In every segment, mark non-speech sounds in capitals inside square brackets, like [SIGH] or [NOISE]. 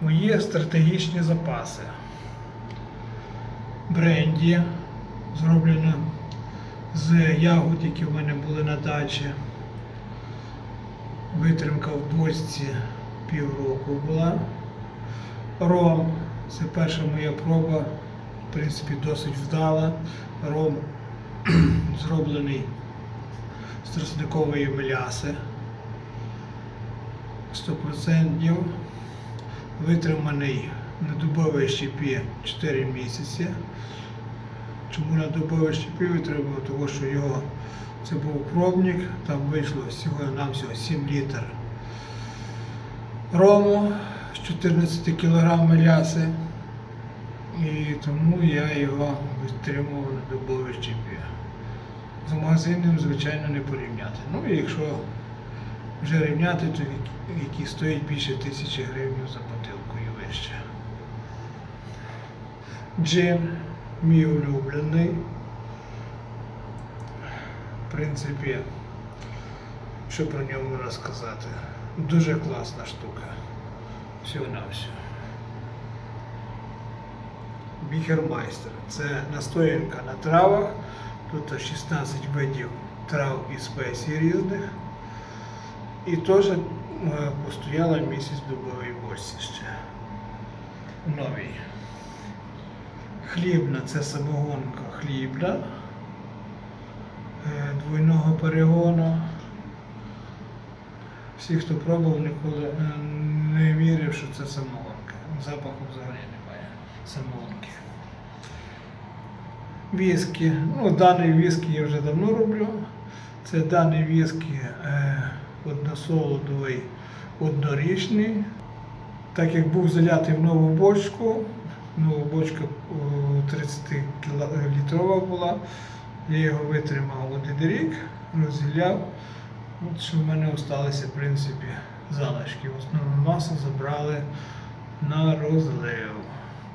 мої стратегічні запаси. Бренді зроблено з ягод, які в мене були на дачі. Витримка в бочці півроку була. Ром це перша моя проба, в принципі, досить вдала. Ром [CLEARS THROAT] зроблений з тростникової меляси. 100% витриманий на дубовій щепі 4 місяці. Чому на дубовій щепі витримав? Тому що його це був пробник, там вийшло всього нам всього 7 літр рому з 14 кг меляси. І тому я його витримував на дубовій щепі. З магазинним, звичайно, не порівняти. Ну і якщо вже рівняти, то які- стоять більше тисячі гривень за бутилку і вище. Джин, мій улюблений. В принципі, що про нього можна сказати? Дуже класна штука. Всього на все. Біхермайстер. Це настоянка на травах. Тут 16 видів трав і спецій різних. І теж е, постояла місяць дубовій бочці ще. Новій. Хлібна це самогонка хлібна. е, Двойного перегону. Всі, хто пробував, ніколи е, не вірив, що це самогонка. Запаху взагалі немає самогонки. Віскі. Ну, даний віскі я вже давно роблю. Це даний віскі односолодовий однорічний. Так як був залятий в нову бочку, нова бочка 30 кіло- літрова була, я його витримав один рік, розділяв. От що в мене залишилися, в принципі, залишки. Основну масу забрали на розлив.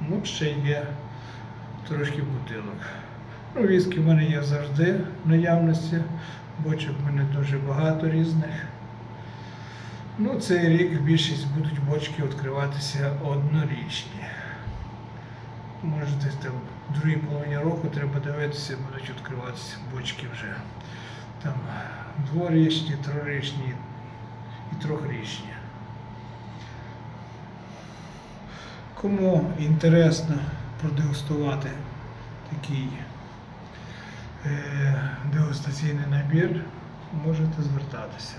Ну, ще є трошки бутилок. Ну, віскі в мене є завжди в наявності. Бочок в мене дуже багато різних. Ну, цей рік більшість будуть бочки відкриватися однорічні. Може, десь там в другій половині року треба дивитися, будуть відкриватися бочки вже там дворічні, трирічні і трьохрічні. Кому інтересно продегустувати такий дегустаційний набір, можете звертатися.